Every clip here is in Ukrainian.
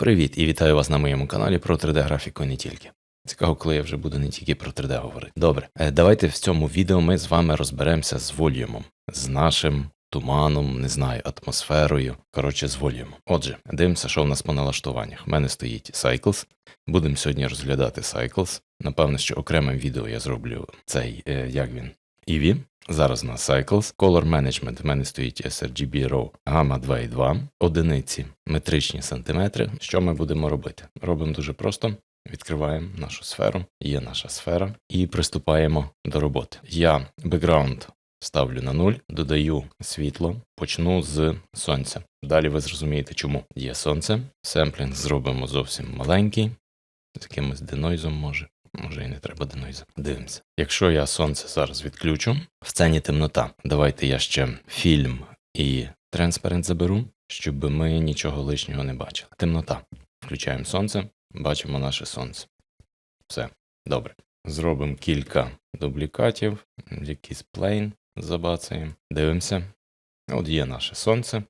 Привіт і вітаю вас на моєму каналі про 3D-графіку не тільки. Цікаво, коли я вже буду не тільки про 3D говорити. Добре, е, давайте в цьому відео ми з вами розберемося з волюмом, з нашим туманом, не знаю, атмосферою. Коротше, з волюмом. Отже, дивимося, що в нас по налаштуваннях. У мене стоїть Cycles. Будемо сьогодні розглядати Cycles. Напевно, що окремим відео я зроблю цей, е, як він, EV. Зараз у нас Cycles. Color Management в мене стоїть sRGB RAW Gamma 2.2, одиниці метричні сантиметри. Що ми будемо робити? Робимо дуже просто. Відкриваємо нашу сферу, є наша сфера, і приступаємо до роботи. Я бекграунд ставлю на 0, додаю світло, почну з сонця. Далі ви зрозумієте, чому є сонце. Семплінг зробимо зовсім маленький, з якимось денойзом може. Може і не треба денойза. Дивимося. Якщо я сонце зараз відключу, в сцені темнота. Давайте я ще фільм і транспарент заберу, щоб ми нічого лишнього не бачили. Темнота. Включаємо сонце, бачимо наше сонце. Все, добре. Зробимо кілька дублікатів, якийсь плейн забацаємо. Дивимося. От є наше сонце.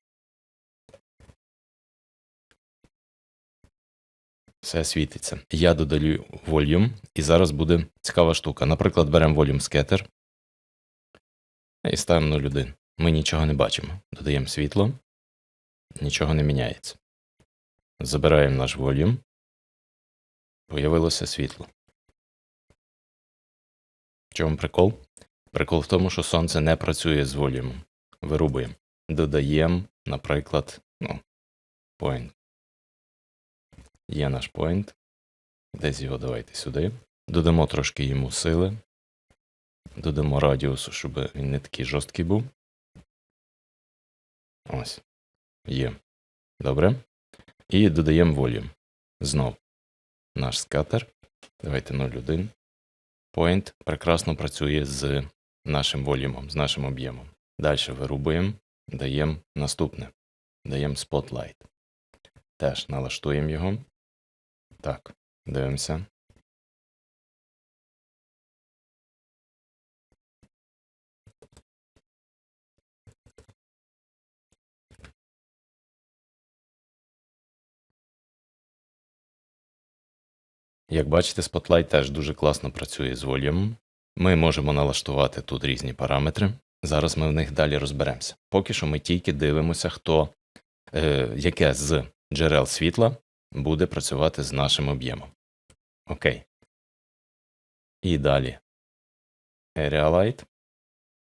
Все світиться. Я додаю volume, і зараз буде цікава штука. Наприклад, беремо volume scatter і ставимо 0,1. Ми нічого не бачимо. Додаємо світло, нічого не міняється. Забираємо наш volume. Появилося світло. В чому прикол? Прикол в тому, що сонце не працює з волюмом. Вирубуємо. Додаємо, наприклад, ну, point. Є наш point. Десь його давайте сюди. Додамо трошки йому сили. Додамо радіусу, щоб він не такий жорсткий був. Ось. Є. Добре. І додаємо volume. Знов. Наш скатер. Давайте 0,1. Point прекрасно працює з нашим волюмом, з нашим об'ємом. Далі вирубуємо, даємо наступне. Даємо Spotlight. Теж налаштуємо його. Так, дивимося. Як бачите, Spotlight теж дуже класно працює з волюмом. Ми можемо налаштувати тут різні параметри. Зараз ми в них далі розберемося. Поки що ми тільки дивимося, хто, е, яке з джерел світла буде працювати з нашим об'ємом. Окей. І далі. Light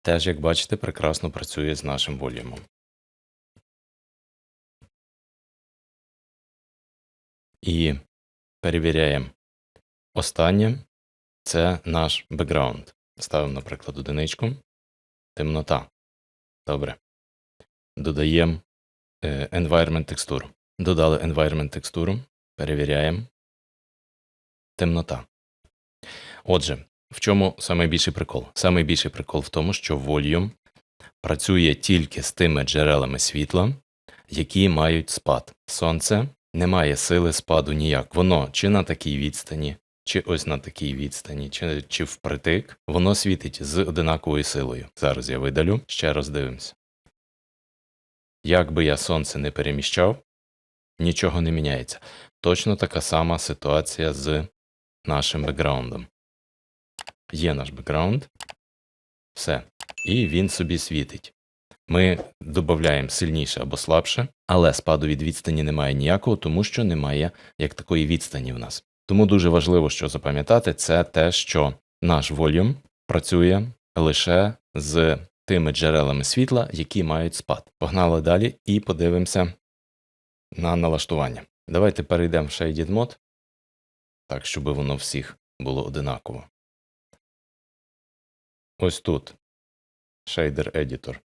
теж, як бачите, прекрасно працює з нашим волюмом. І перевіряємо останнє це наш бекграунд. Ставимо, наприклад, одиничку. Темнота. Добре. Додаємо е, environment текстуру. Додали environment текстуру. Перевіряємо. Темнота. Отже, в чому найбільший прикол? Найбільший прикол в тому, що Volume працює тільки з тими джерелами світла, які мають спад. Сонце не має сили спаду ніяк. Воно чи на такій відстані, чи ось на такій відстані, чи, чи впритик, воно світить з одинаковою силою. Зараз я видалю, ще раз дивимося. Як би я сонце не переміщав, нічого не міняється. Точно така сама ситуація з нашим бекграундом. Є наш бекграунд, все. І він собі світить. Ми додаємо сильніше або слабше, але спаду від відстані немає ніякого, тому що немає як такої відстані в нас. Тому дуже важливо, що запам'ятати, це те, що наш волюм працює лише з тими джерелами світла, які мають спад. Погнали далі і подивимося на налаштування. Давайте перейдемо в Shaded Mode, так, щоб воно всіх було одинаково. Ось тут Shader Editor.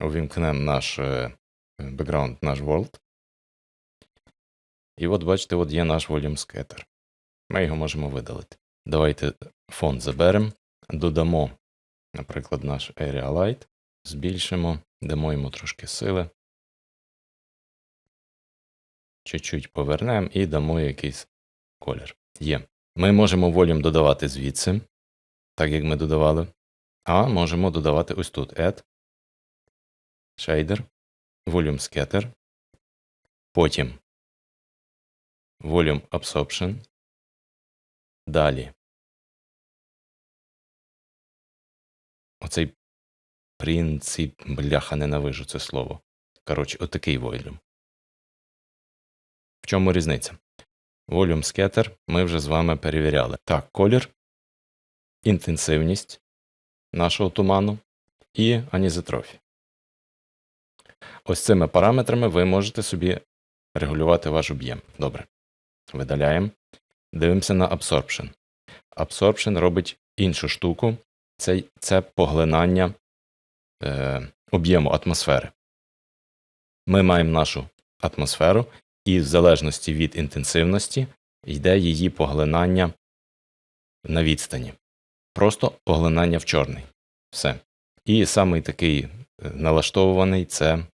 Увімкнемо наш е, бекграунд, наш World. І от бачите, от є наш Volume Scatter. Ми його можемо видалити. Давайте фон заберемо, додамо, наприклад, наш Area Light, збільшимо, дамо йому трошки сили. Чуть-чуть повернемо і дамо якийсь колір. Є. Ми можемо волюм додавати звідси, так як ми додавали. А можемо додавати ось тут Add, Shader, Volume Scatter. Потім Volume Absorption. Далі. Оцей принцип, бляха, ненавижу це слово. Коротше, отакий volume. В чому різниця? Volume Scatter ми вже з вами перевіряли. Так, колір, інтенсивність нашого туману і анізотрофі. Ось цими параметрами ви можете собі регулювати ваш об'єм. Добре. Видаляємо. Дивимося на Absorption. Absorption робить іншу штуку. Це, це поглинання е, об'єму атмосфери. Ми маємо нашу атмосферу, і в залежності від інтенсивності йде її поглинання на відстані. Просто поглинання в чорний. Все. І самий такий е, налаштовуваний це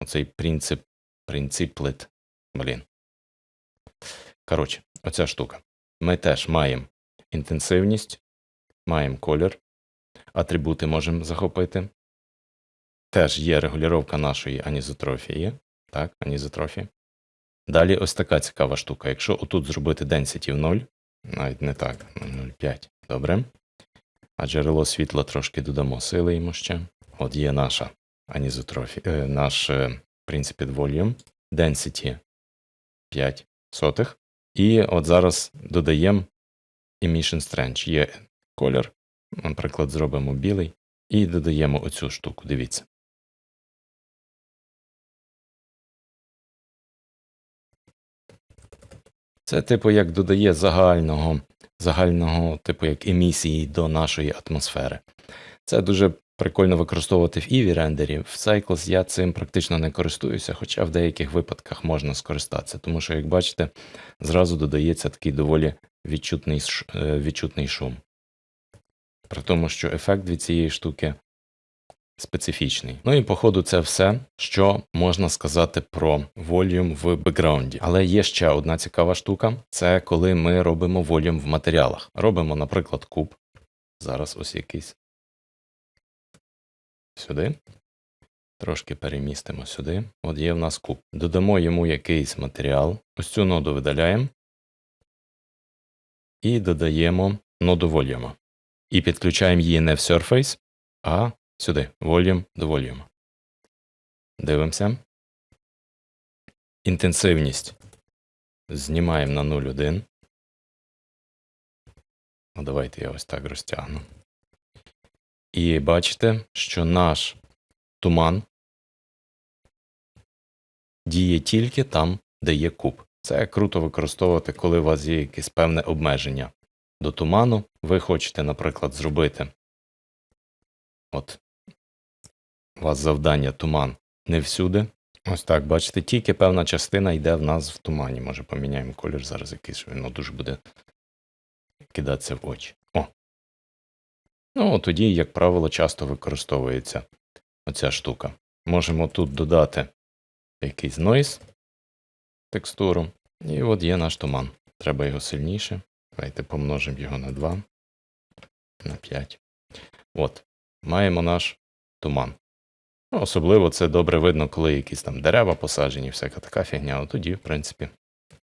оцей принцип, принциплет. Блін. Коротше, оця штука. Ми теж маємо інтенсивність, маємо колір, атрибути можемо захопити. Теж є регулювання нашої анізотрофії. Так, анізотрофії. Далі ось така цікава штука. Якщо отут зробити density в 0, навіть не так, 0,5. Добре. А джерело світла трошки додамо сили йому ще. От є наша анізотрофія, е, наш е, Principed Volume, Density 5 сотих. І от зараз додаємо Emission Strength. Є колір, наприклад, зробимо білий, і додаємо оцю штуку. Дивіться. Це, типу, як додає загального, загального, типу, як емісії до нашої атмосфери. Це дуже прикольно використовувати в Eevee рендері. В Cycles я цим практично не користуюся, хоча в деяких випадках можна скористатися, тому що, як бачите, зразу додається такий доволі відчутний, е, відчутний шум. При тому, що ефект від цієї штуки специфічний. Ну і по ходу це все, що можна сказати про волюм в бекграунді. Але є ще одна цікава штука: це коли ми робимо волюм в матеріалах. Робимо, наприклад, куб. Зараз ось якийсь. Сюди. Трошки перемістимо сюди. От є в нас куб. Додамо йому якийсь матеріал. Ось цю ноду видаляємо. І додаємо ноду волюма. І підключаємо її не в Surface, а Сюди. Volume до volume. Дивимося. Інтенсивність. Знімаємо на 0,1. Ну, давайте я ось так розтягну. І бачите, що наш туман діє тільки там, де є куб. Це круто використовувати, коли у вас є якесь певне обмеження до туману. Ви хочете, наприклад, зробити. От у вас завдання туман не всюди. Ось так, бачите, тільки певна частина йде в нас в тумані. Може поміняємо колір зараз якийсь, що воно дуже буде кидатися в очі. О. Ну, тоді, як правило, часто використовується оця штука. Можемо тут додати якийсь нойз, текстуру. І от є наш туман. Треба його сильніше. Давайте помножимо його на 2, на 5. От, маємо наш туман. Ну, Особливо це добре видно, коли якісь там дерева посаджені, всяка така фігня, от тоді, в принципі,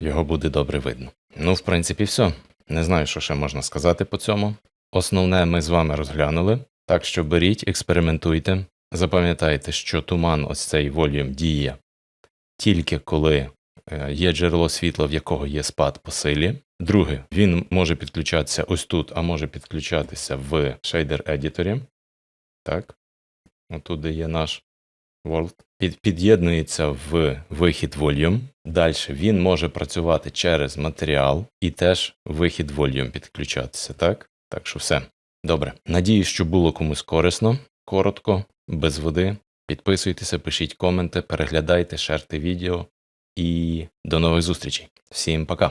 його буде добре видно. Ну, в принципі, все. Не знаю, що ще можна сказати по цьому. Основне ми з вами розглянули, так що беріть, експериментуйте. Запам'ятайте, що туман, ось цей волюм діє тільки коли е, є джерело світла, в якого є спад по силі. Друге, він може підключатися ось тут, а може підключатися в шейдер едіторі. Так. Отут де є наш World. Під, під'єднується в вихід Volume. Далі він може працювати через матеріал і теж вихід Volume підключатися. Так? Так що все. Добре. Надіюсь, що було комусь корисно, коротко, без води. Підписуйтеся, пишіть коменти, переглядайте, шерте відео. І до нових зустрічей. Всім пока!